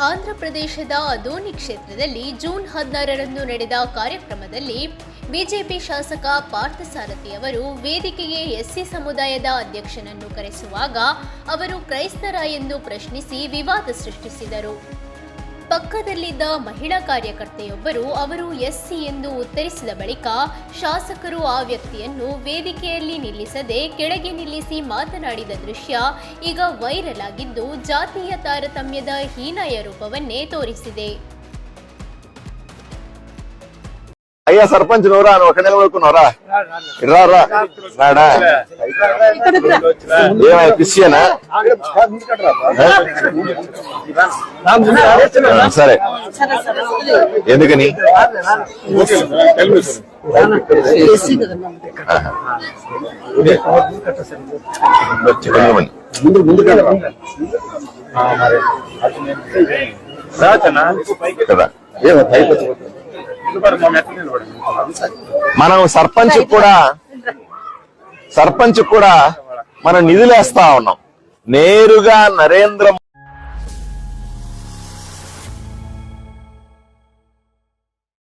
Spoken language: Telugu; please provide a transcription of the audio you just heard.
ಆಂಧ್ರಪ್ರದೇಶದ ಅದೋನಿ ಕ್ಷೇತ್ರದಲ್ಲಿ ಜೂನ್ ಹದಿನಾರರಂದು ನಡೆದ ಕಾರ್ಯಕ್ರಮದಲ್ಲಿ ಬಿಜೆಪಿ ಶಾಸಕ ಪಾರ್ಥಸಾರಥಿ ಅವರು ವೇದಿಕೆಗೆ ಎಸ್ಸಿ ಸಮುದಾಯದ ಅಧ್ಯಕ್ಷನನ್ನು ಕರೆಸುವಾಗ ಅವರು ಕ್ರೈಸ್ತರ ಎಂದು ಪ್ರಶ್ನಿಸಿ ವಿವಾದ ಸೃಷ್ಟಿಸಿದರು. ಪಕ್ಕದಲ್ಲಿದ್ದ ಮಹಿಳಾ ಕಾರ್ಯಕರ್ತೆಯೊಬ್ಬರು ಅವರು ಎಸ್ಸಿ ಎಂದು ಉತ್ತರಿಸಿದ ಬಳಿಕ ಶಾಸಕರು ಆ ವ್ಯಕ್ತಿಯನ್ನು ವೇದಿಕೆಯಲ್ಲಿ ನಿಲ್ಲಿಸದೆ ಕೆಳಗೆ ನಿಲ್ಲಿಸಿ ಮಾತನಾಡಿದ ದೃಶ್ಯ ಈಗ ವೈರಲ್ ಆಗಿದ್ದು ಜಾತಿಯ ತಾರತಮ್ಯದ ಹೀನಾಯ ರೂಪವನ್ನೇ ತೋರಿಸಿದೆ. అయ్యా సర్పంచ్ నోరా నువ్వు అక్కడ నిలబడుకున్నావురా రా రా రాడా? ఏమయ్యా క్రిస్టియనా సరే. ఎందుకని ఆహా. వచ్చి కొంతమంది. కదా మనం సర్పంచ్ కూడా సర్పంచ్ కూడా మనం నిధులేస్తా ఉన్నాం. నేరుగా నరేంద్ర